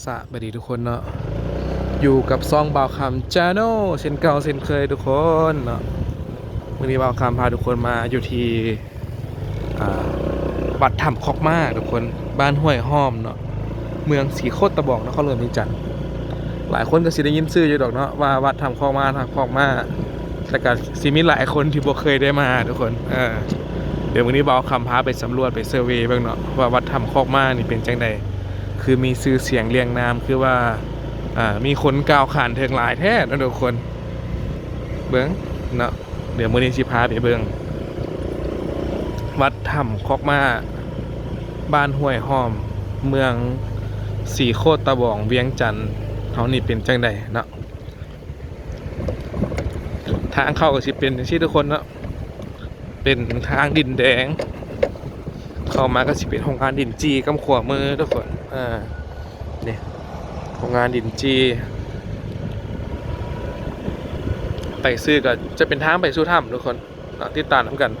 สวัสดีทุกคนเนาะอยู่กับซองบ่าวคำจาโนเช่นเก่าเช่นเคยทุกคนเนาะวันนี้บ่าวคำพาทุกคนมาอยู่ที่วัดถ้ำคอกมากทุกคนบ้านห้วยห้อมเนาะเมืองสีโคตรตะบอกนครหลวงเวีจันทน์หลายคนก็สิได้ยินชื่ออยู่ดอกเนาะว่าวัดถ้ำคอกมาถ้ำคอกมาแต่ก็สิมีหลายคนที่บ่เคยได้มาทุกคนเออเดี๋ยววันนี้บ่าวคำพาไปสำรวจไปเซอร์เวย์บ้างเนาะว่าวัดถ้ำคอกมานี่เป็นจังใด คือมีชื่อเสียงเรียงนามคือว่าอ่ามีคนกล่าวขานเถึงหลายแท้นะทุกคน เบิ้งเนาะเดี๋ยวมื้อนี้สิพาไปเบิ้งวัดถ้ำคอกมาบ้านห้วยห้อม เมืองสีโคตรตะบองเวียงจันทน์เฮานี่เป็นจังใดเนาะทางเข้าก็สิเป็นจังซี่ทุกคนเนาะเป็นทางดินแดง เข้ามาก็สิเป็นโรงงานดินจีกำขวามือทุกคนอ่านี่โรงงานดินจี ไปซื้อก็จะเป็นทางไปสู่ถ้ำทุกคนนะติดตามน้ำกัน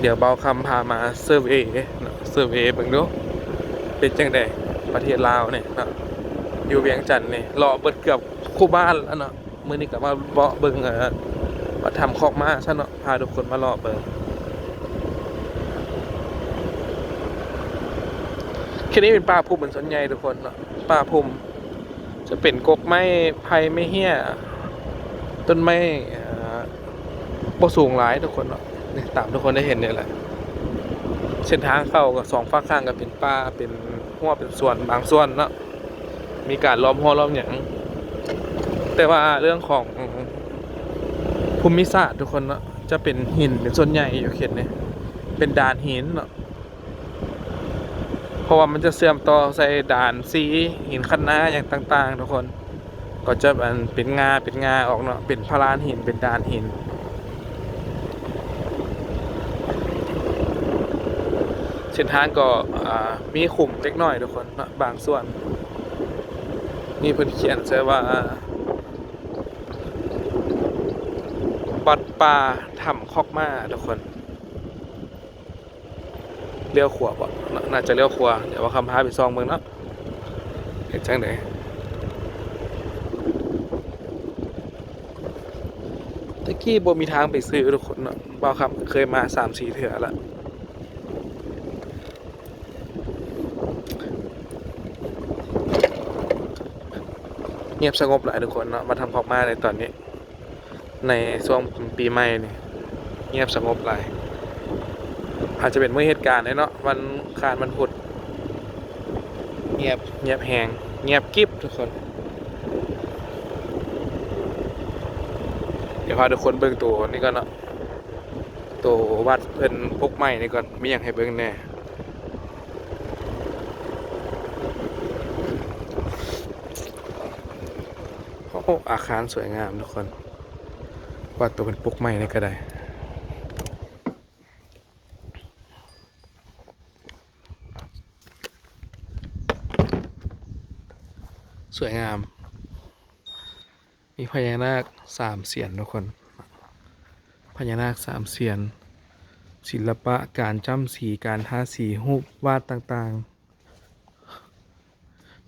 เดี๋ยวเบาคำพามาเซอร์เวย์เซอร์เวย์เบิ่งดูเป็นจังไดประเทศลาวเนี่ยนะอยู่เวียงจันทน์เนี่ยรอเบิดเกือบคู่บ้านแล้วเนาะมื้อนี้ก็มาเบาะเบิ่งเออวัดถ้ำคอกมาซะเนาะพาทุกคนมารอเบิ่ง ค่นี้เป็นป่าพุ่มเหมือนสนใหญ่ทุกคนเนาะป่าพุ่มจะเป็นกกไม้ไผ่ไม่เหี้ยต้นไม้อ่อบ่สูงหลายทุกคนเนาะนี่ตามทุกคนได้เห็นเนี่ยแหละ เส้นทางเข้าก็สองฝั่งข้างก็เป็นป่าเป็นหัวเป็นส่วนบางส่วนเนาะมีการล้อมหัวล้อมหยังแต่ว่าเรื่องของภูมิศาสตร์ทุกคนเนาะจะเป็นหินเป็นส่วนใหญ่อยู่เขตนี้เป็นดานหินเนาะ เพราะว่ามันจะเสื่อมต่อใส่ด่านสีหินคันนาอย่างต่างๆ ทุกคน ก็จะเป็นงาเป็นงาออกเนาะเป็นพลานหินเป็นด่านหินเส้นทางก็มีขุมเล็กน้อยทุกคนบางส่วนมีเพิ่อนเขียนใช่ว่าวัดป่าถ้ำคอกมาทุกคน เลี้ยวขวาบ่น่าจะเลี้ยวขวาเดี๋ยวว่าคำพาไปซองเมืองเนาะเห็นจังไดตะกี้บ่มีทางไปซื้อทุกคนเนาะบ่าวคำเคยมาสามสี่เถื่อละเงียบสงบหลายทุกคนเนาะมาทำพอกมาในตอนนี้ ในช่วงปีใหม่นี่เงียบสงบหลาย อาจจะเป็นเมื่อเหตุการณ์เลยเนาะวันคารมันพุธเงียบเงียบแหงเงียบกิ๊บทุกคน เดี๋ยวพาทุกคนเบิ่งตัวนี่ก่อนเนาะตัววัดเพิ่นปลุกใหม่นี่ก่อนมีอย่างให้เบิ่งแน่โอ้โหอาคารสวยงามทุกคนวัดตัวเป็นปลุกใหม่นี่ก็ได้ สวยงาม มีพญานาคสามเสียนทุกคน พญานาคสามเสียน ศิลปะการจ้ำสีการทาสีรูปวาดต่างๆ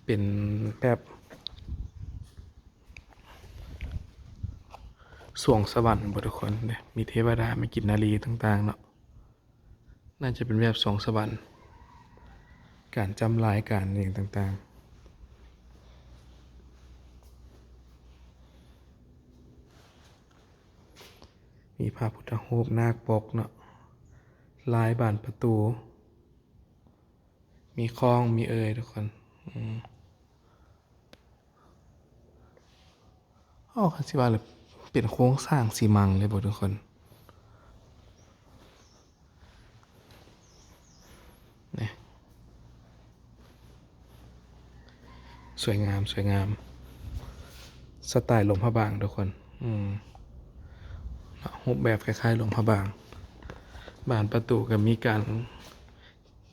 เป็นแบบสวงสวรรค์บทุกคนเนี่ยมีเทวดามีกินนารีต่างๆเนาะน่าจะเป็นแบบสวงสวรรค์การจำลายการเรียงต่างๆ มีพระพุทธรูปนาคปกเนาะลายบานประตู มีคลองมีเอ่ยทุกคนอืมอ๋อคันสิว่าเลยเป็นโค้งสร้างสีมังเลยบ่ทุกคนนี่สวยงามสวยงาม สไตล์หลวงพระบางทุกคน อืม รูปแบบคล้ายๆหลวงพระบาง บานประตูก็มีการ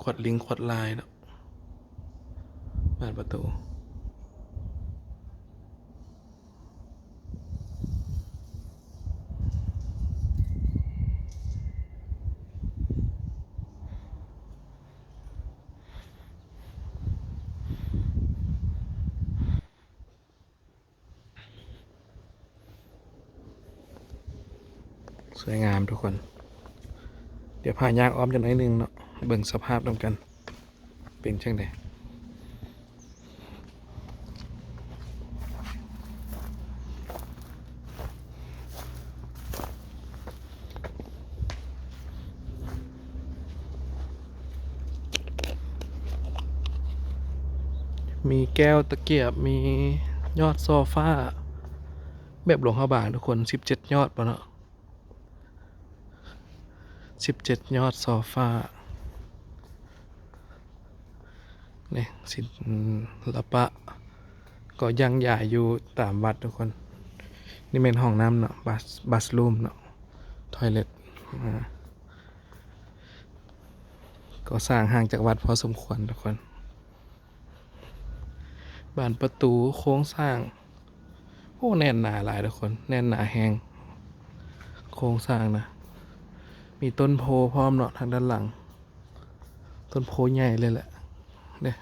ขวดลิงขวดลายเนาะบานประตู วยงามทุกคน เดี๋ยวพายางอ้อมจะน้อยนึงเนาะเบิ่งสภาพนำกัน เป็นเช่างไดมีแก้วตะเกียบมียอดโซฟาแบบหลวงพระบางทุกคน 17 ยอดปะเนาะ สิบเจ็ดยอดโซฟาเนี่ยศิลปะ ก็ยังใหญ่อยู่ตามวัดทุกคน นี่เป็นห้องน้ำเนาะบัสบัสรูมเนาะทอยเล็ตก็สร้างห่างจากวัดพอสมควรทุกคนบานประตูโค้งสร้างโอ้แน่นหนาหลายทุกคน แน่นหนาแหงโครงสร้างนะ มีต้นโพพร้อมเนาะทางด้านหลัง ต้นโพใหญ่เลยแหละเนี่ย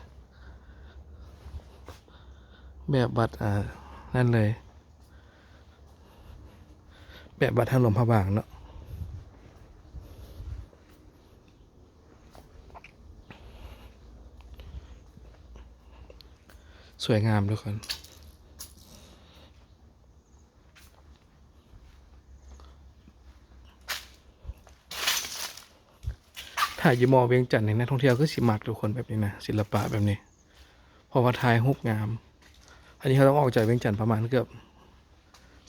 แบบบัตรอ่านั่นเลย แบบบัตรทางหลวงพระบางเนาะสวยงามทุกคน ถ่ายยูมอเวียงจันทร์เนี่ยนักท่องเที่ยวก็สิมักทุกคนแบบนี้นะศิลปะแบบนี้ เพราะว่าถ่ายรูปงาม อันนี้เขาต้องออกจากเวียงจันทร์ประมาณเกือบ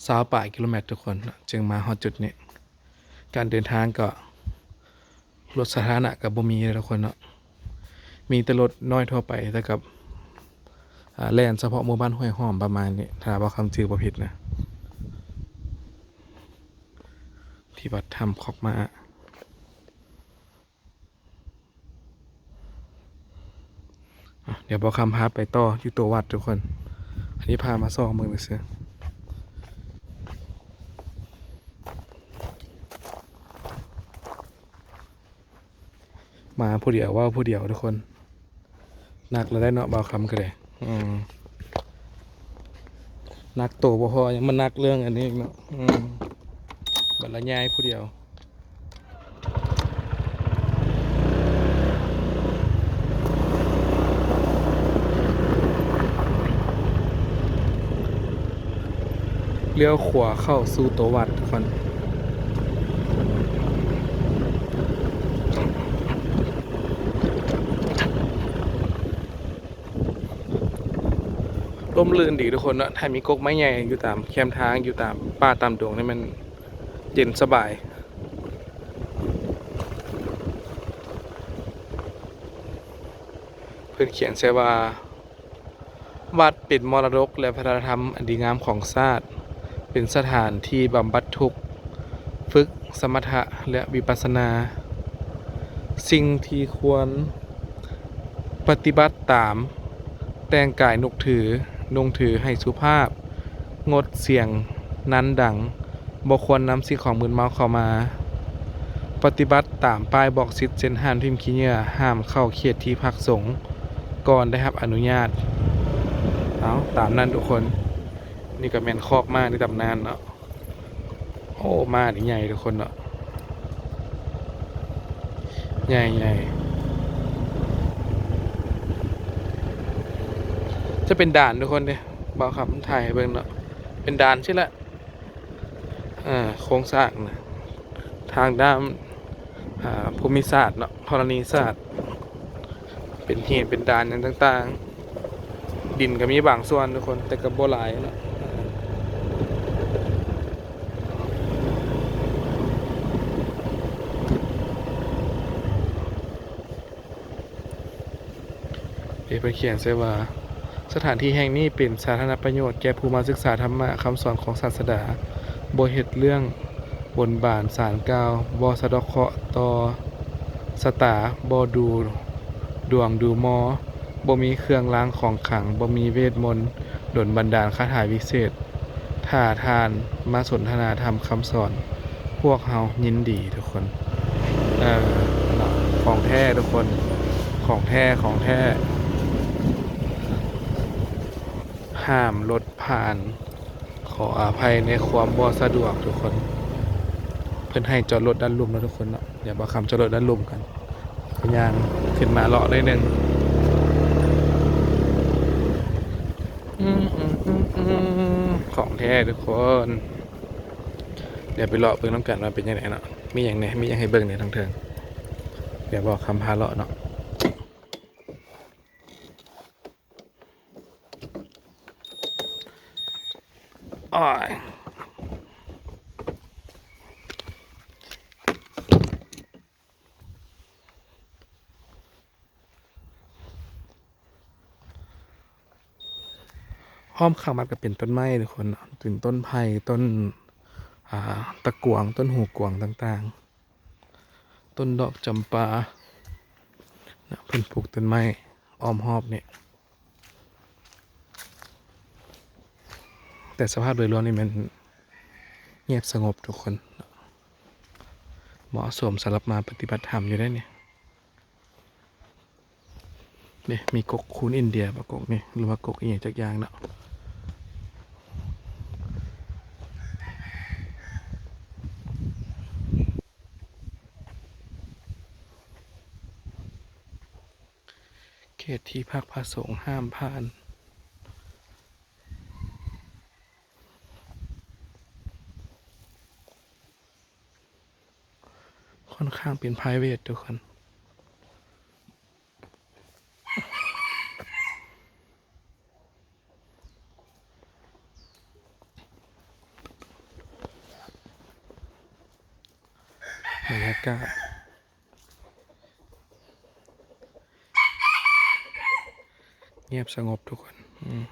สาวป่ายกิโลเมตรทุกคน จึงมาฮอดจุดนี้ การเดินทางก็รถสาธารณะกับบ่มีเลยทุกคนเนาะมีแต่รถน้อยทั่วไปแต่กับแลนเฉพาะหมู่บ้านห้วยห้อมประมาณนี้ถ้าว่าคำจือบ่ผิดนะที่วัดทำคอกมา เดี๋ยวบอคำพาไปต่ออยู่ตัววัดทุกคน อันนี้พามาซ่อมมืองเลยเสือมาผู้เดียวว่าผู้เดียวทุกคนหนักแล้วได้เนาะเบาคำก็เลยหนักโตบ่พอยังมันหนักเรื่องอันนี้อีกเนาะบัดละยายผู้เดียว เลี้ยวขวาเข้าสู่ตัววัดทุกคนร่มรื่นดีทุกคนเนะถ้ามีกกไม้ใหญ่อยู่ตามแคมทางอยู่ตามป่าตามดวงนี่มันเย็นสบาย เพื่อนเขียนใช่ว่าวัดเป็นมรดกและพัฒนธรรมอันดีงามของชาติ เป็นสถานที่บำบัดทุกข์ ฝึกสมถะและวิปัสสนา สิ่งที่ควรปฏิบัติตาม แต่งกายนุกถือนุ่งถือให้สุภาพ งดเสียงนั้นดังบ่ควรนำสิ่งของมึนเมาเข้ามา ปฏิบัติตามป้ายบอกสิทธิ์เส้นห้ามทิมขี้เหงื่อห้ามเข้าเขตที่พักสงฆ์ก่อนได้รับอนุญาต เอาตามนั้นทุกคน นี่ก็แมนคอกมากในตำนานเนาะโอ้มานี่ใหญ่ทุกคนเนาะใหญ่ใหญ่จะเป็นด่านทุกคนเนี่ยบาคำถ่ายเบิ่งเนาะเป็นด่านใช่ละอ่าโครงสร้างนะทางด้านอ่าภูมิศาสตร์เนาะธรณีศาสตร์ เป็นเหตุเป็นด่านอย่างต่าง ๆ ดินก็มีบางส่วนทุกคนแต่ก็บ่หลายเนาะ เอไปเขียนเสว่า สถานที่แห่งนี้เป็นสาธารณประโยชน์แก่ผู้มาศึกษาธรรมะคำสอนของศาสดาบ่เฮ็ดเรื่องบนบานสารกาวบ่สะดเคราะห์ต่อสตาบ่ดูดวงดูหมอบ่มีเครื่องล้างของขังบ่มีเวทมนต์ดลบันดาลคาถาวิเศษถ้าทานมาสนทนาธรรมคำสอน พวกเฮายินดีทุกคนเออของแท้ทุกคนของแท้ของแท้ ห้ามรถผ่าน ขออภัยในความบ่สะดวกทุกคนพพิ่อนให้จอดรถด้านลุ่มแล้วทุกคนเนาะเดี๋ยวบอกคำจอดรถด้านลุ่มกันพยางขึ้นมาเลาะได้หนึ่งออของแท้ทุกคน เดี๋ยวไปเลาะเบิ่งน้ำกันว่าเป็นยังไงเนาะมีอย่างไหนมีอย่างให้เบิ่งในทางเทิงเดี๋ยวบอกคำพาเลาะเนาะ อ้อยห้อมข้างมันก็เป็นต้นไม้ทุกคนเนาะถึงต้นไผ่ต้นตะกวง ต้นหูกวางต่างๆ ต้นดอกจำปาเพิ่นปลูกต้นไม้อ้อมหอบเนี่ย แต่สภาพโดยรวมนี่มันเงียบสงบทุกคน เหมาะสมสำหรับมาปฏิบัติธรรมอยู่ได้เนี่ยนี่มีกกคูนอินเดียปะกกนี่หรือว่ากกอีกอย่างจากอย่างเนาะเขตที่พักพระสงฆ์ห้ามผ่าน ค่อนข้างเป็น p r i v a t ทุกคนบรรยากาศเงียบสงบทุกคน อืม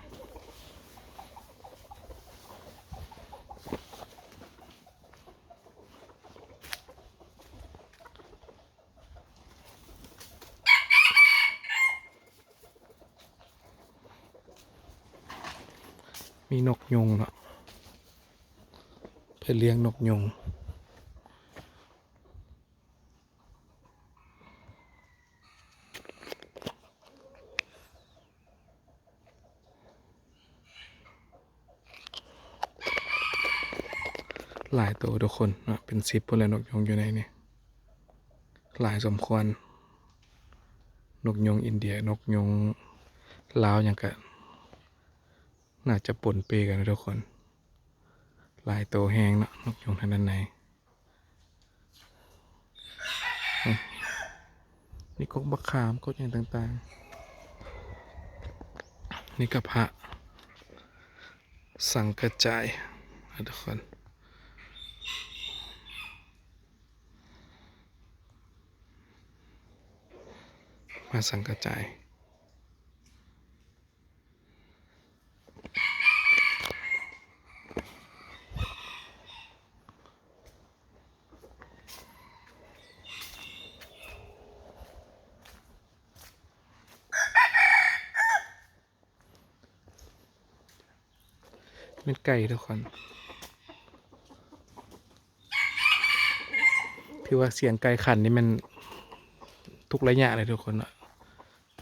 ยุงเนาะเพื่อเลี้ยงนกยุงหลายตัวทุกคนเนะเป็นซิปพวกแล้วนกยงอยู่ในนี่หลายสมควร นกยงอินเดีย นกยงลาวอย่างกัน น่าจะปนเปกันนะทุกคน ลายตัวแห้งเนาะนกยงทางด้านในนี่กกบักขามกกอย่างต่างๆ นี่ก็พระสังกระจายนะทุกคนมาสังกระจาย ไก่ทุกคนพี่ว่าเสียงไก่ขันนี่มันทุกระยะเลยทุกคนอะ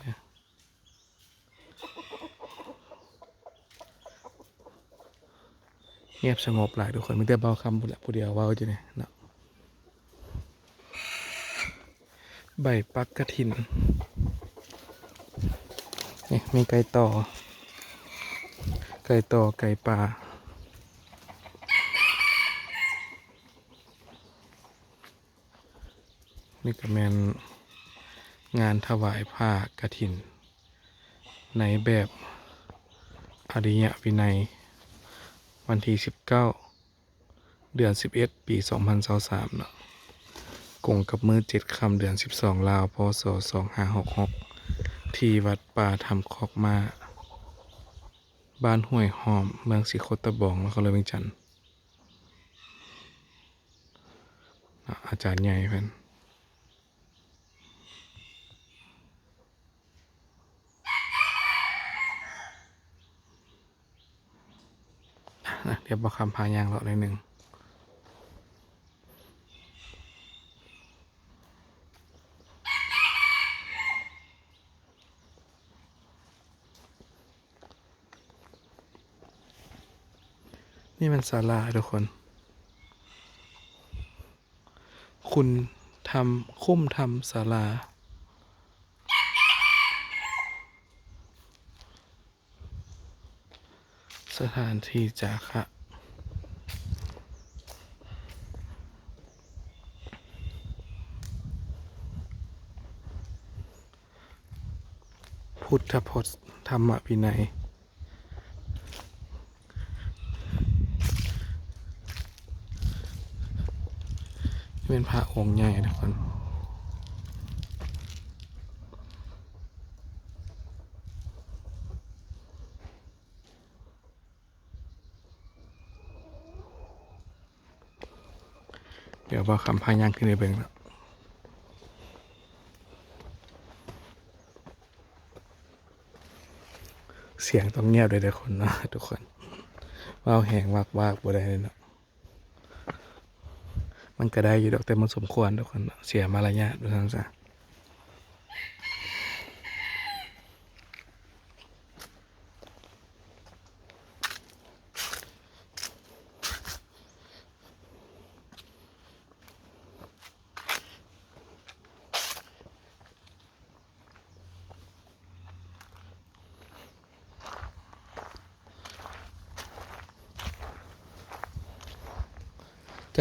เนี่ยเงียบสงบหลายทุกคนมีแต่เบาคำบุแหละผู้เดียวเบาอยู่เนี่ยนาะใบปักกระถินนี่มีไก่ต่อ ไก่ต่อไก่ปลา นี่ก็แมนงานถวายผ้ากฐิน ในแบบอริยวินัย วันที่ 19 เดือน 11 ปี 2023เนาะกงกับมือเจ็ดคำเดือน 12 ลาวพศ2566 ที่วัดป่าทำคอกมา บ้านห้วยหอม เมืองสีโคตะบองแล้วก็เลยเวียงจันทน์อาจารย์ใหญ่เพิ่อน อะเดี๋ยวบอกคำพายางเราหน่อยหนึ่งนี่มันศาลาทุกคน คุณทำคุ้มทำศาลา สถานที่จาคะพุทธพจน์ธรรมวินัย เป็นพระองค์ใหญ่ทุกคน ควาคำพายางขึ้นในเบิงแล้วเสียงต้องเงียบเลยทุกคนนะทุกคนว่าแหงวากวากบ่ได้เลยเนาะมันก็ได้อยู่ดอกแต่มันสมควรทุกคนเสียมารยาทด้วยทั้งจ้ะ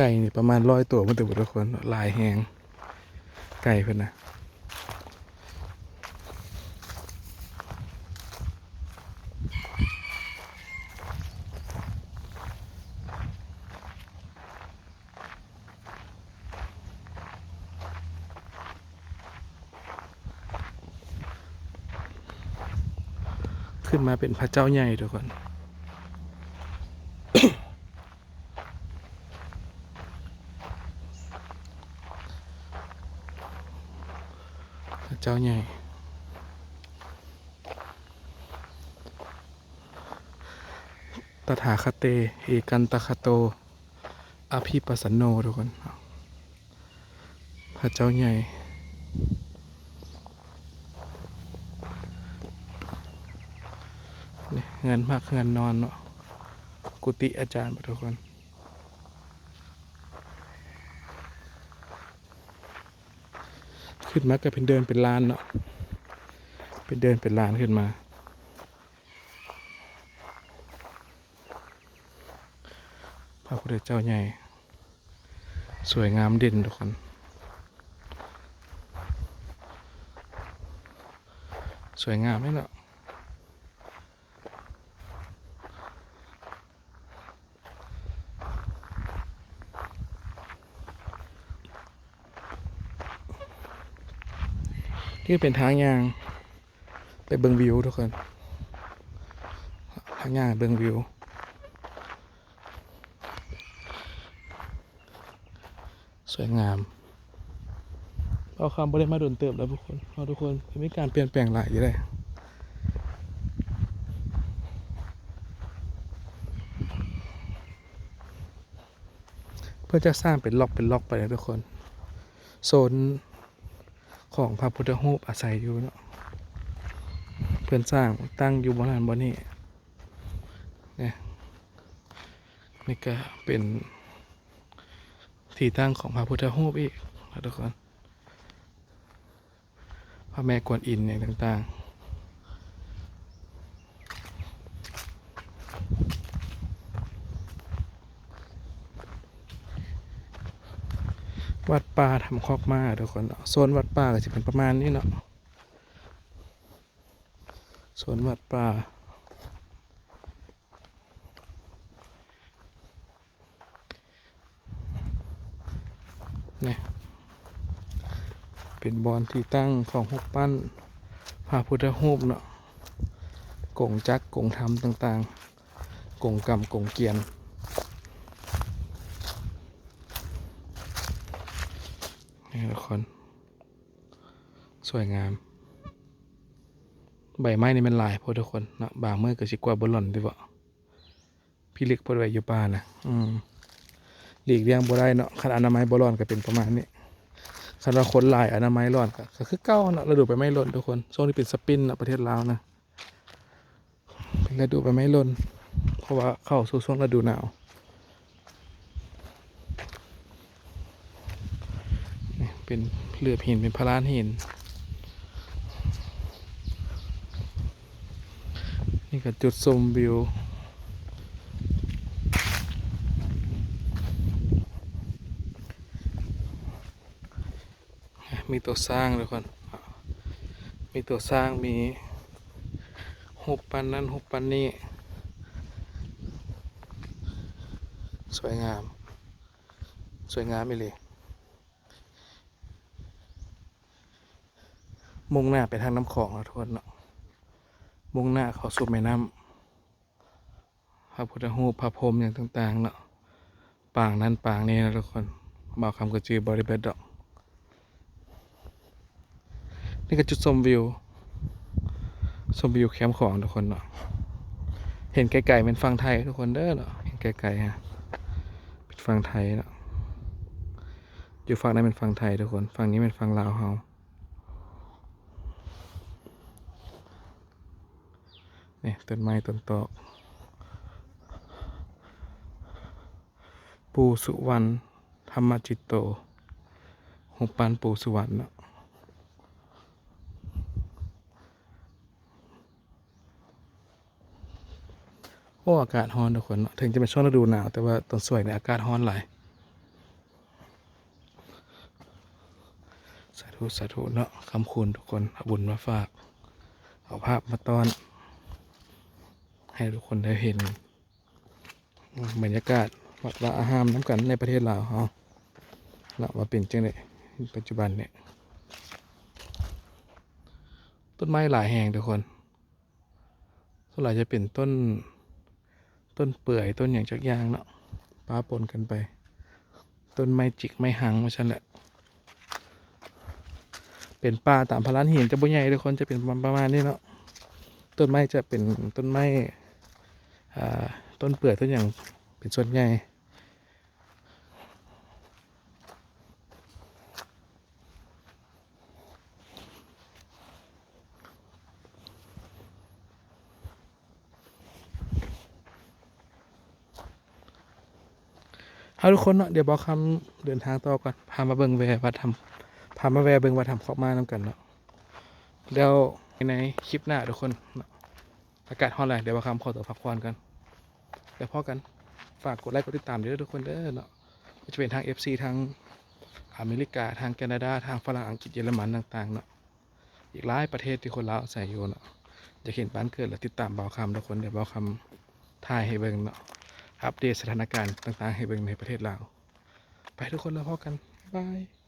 ไก่นี่ประมาณร้อยตัวมันถึงทุกคนลายแหงไก่เพิ่อนนะขึ้นมาเป็นพระเจ้าใหญ่ทุกคน พระ เจ้าใหญ่ ตถาคเต เอกันตคโต อภิปัสสนโนทุกคน พระเจ้าใหญ่ เงินมากเงินนอนเนาะ กุฏิอาจารย์ทุกคน ขึ้นมาก็เป็นเดินเป็นลานเนาะเป็นเดินเป็นลานขึ้นมา พระพุทธเจ้าใหญ่ สวยงามเด่นทุกคน สวยงามไหมเนาะ นี่เป็นทางยาง ไปเบิงวิวทุกคนทางยางเบิงวิวสวยงามเอาคำบริมาโดนเติบแล้วทุกคนเอาทุกคนมีการเปลี่ยนแปลงหลายอยู่เลยเพื่อจะสร้างเป็นล็อกเป็นล็อกไปเลยทุกคน โซน ของพระพุทธรูปอาศัยอยู่เนาะเพื่อนสร้างตั้งอยู่บนนั้นบนนี้เนี่ยนี่ก็เป็นที่ตั้งของพระพุทธรูปอีกนะทุกคนพระแม่กวนอิมเนี่ยต่างๆ วัดป่าทำคอกมาทุกคนเนาะโซนวัดป่าก็จะเป็นประมาณนี้เนาะโซนวัดป่าเนี่ยเป็นบอลที่ตั้งของหกปั้นพระพุทธรูปเนาะกงจักกงธรรมต่างๆ กงกรรมกงเกียน ทุกคน สวยงาม ใบไม้นี่มันลายพอทุกคนเนาะบางเมื่อก็สิกว่าบนหล่อนดีบ่พี่เล็กพอไว้อยู่ป่านะอืมหลีกเลี่ยงบ่ได้เนาะคันอนามัยบ่ร้อนก็เป็นประมาณนี้คันว่าคนลายอนามัยร้อนก็คือเก้าเนาะฤดูใบไม้ร่นทุกคนช่วงนี้เป็นสปินนะประเทศลาวนะเป็นฤดูใบไม้ร่นเพราะว่าเข้าสู่ช่วงฤดูหนาว เป็นเหลือบหินเป็นพลานหิน นี่ก็จุดชมวิวมีตัวสร้างทุกคนมีตัวสร้างมีหุบปันนั้นหุบปันนี้ สวยงาม สวยงามไปเลย มุ่งหน้าไปทางน้ำของนะทุกคนเนาะมุ่งหน้าเขาสู่แม่น้ำพระพุทธรูปพระพรหมอย่างต่างๆเนาะปางนั้นปางนี้นะทุกคนบ่าวคำก็จือบริเวณดอก นี่ก็จุดชมวิวชมวิวแคมป์ของทุกคนเนาะเห็นไกลๆเป็นฝั่งไทยทุกคนเด้อเนาะเห็นไกลๆฮะเป็นฝั่งไทยเนาะอยู่ฝั่งนั้นเป็นฝั่งไทยทุกคนฝั่งนี้เป็นฝั่งลาวเฮา นี่ต้นไม้ต้นตอกปูสุวรรณธรรมจิตโตหุปันปูสุวรรณเนาะโอ้อากาศร้อนทุกคนเนาะถึงจะเป็นช่วงฤดูหนาว แต่ว่าตอนสวยเนี่ยอากาศร้อนหลายสาธุสาธุเนาะคำคุณทุกคนเอาบุญมาฝาก เอาภาพมาตอน ให้ทุกคนได้เห็น บรรยากาศวัดละอาหามน้ำกันในประเทศลาวเขาละว่าเป็นจังไดปัจจุบันเนี่ยต้นไม้หลายแห่งทุกคนส่วนใหญ่จะเป็นต้นต้นเปื่อยต้นอย่างจักยางเนาะป้าปนกันไป ต้นไม้จิกไม้หังมาชันแหละ เป็นป่าตามพลานหินจะบ่ใหญ่ทุกคนจะเป็นประมาณนี้เนาะต้นไม้จะเป็นต้นไม้ ต้นเปลือยต้นอย่างเป็นส่วนใหญ่เอาทุกคนเนาะเดี๋ยวบอกคำเดินทางต่อก่อนพามาเบิงแววัดทำพามาแวเบิงวัดทำขอบมาน้ำกันเนาะแล้วในคลิปหน้าทุกคนเนาะ อากาศร้อนแรงเดี๋ยวบอกคำขอตัวพักผ่อนกันเดี๋ยวพอกันฝากกดไลค์กดติดตามเด้อทุกคนเด้อเนาะก็จะเป็นทาง FC ทางอเมริกาทางแคนาดาทางฝรั่งอังกฤษเยอรมันต่างๆเนาะอีกหลายประเทศที่คนลาวอาศัยอยู่เนาะจะเห็นบ้านเกิดและติดตามบ่าวคำทุกคนเดี๋ยวบ่าวคำถ่ายให้เบิ่งเนาะอัปเดตสถานการณ์ต่างๆ ให้เบิ่งในประเทศลาวไปทุกคนแล้วพบกันบายบาย